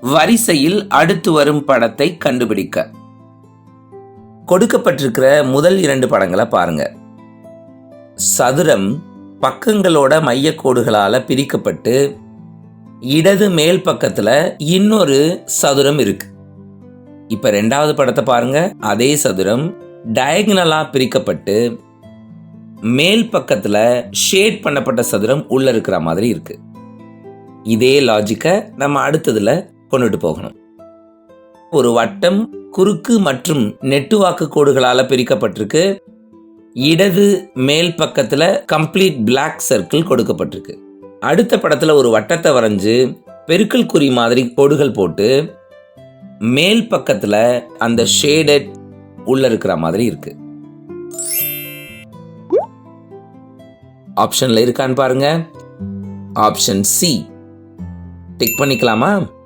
வரிசையில் அடுத்து வரும் படத்தை கண்டுபிடிக்க. கொடுக்கப்பட்டிருக்கிற முதல் இரண்டு படங்களை பாருங்க. சதுரம் பக்கங்களோட மையக்கோடுகளால் பிரிக்கப்பட்டு இடது மேல் பக்கத்தில் இன்னொரு சதுரம் இருக்கு. இப்போ ரெண்டாவது படத்தை பாருங்க. அதே சதுரம் டயக்னலாக பிரிக்கப்பட்டு மேல் பக்கத்தில் ஷேட் பண்ணப்பட்ட சதுரம் உள்ளே இருக்கிற மாதிரி இருக்கு. இதே லாஜிக்கை நம்ம அடுத்ததில் கொண்டுட்டு போகணும். ஒரு வட்டம் குறுக்கு மற்றும் நெட்டுவாக்கு கோடுகளால் பிரிக்கப்பட்டிருக்கு. இடது மேல் பக்கத்தில் கம்ப்ளீட் பிளாக் சர்க்கிள் கொடுக்கப்பட்டிருக்கு. அடுத்த படத்தில் ஒரு வட்டத்தை வரைஞ்சு பெருக்கல் குறி மாதிரி கோடுகள் போட்டு மேல் பக்கத்தில் அந்த ஷேடட் உள்ள இருக்கிற மாதிரி இருக்கு. ஆப்ஷன்ல இருக்கான்னு பாருங்க. Option C. டிக் பண்ணிக்கலாமா?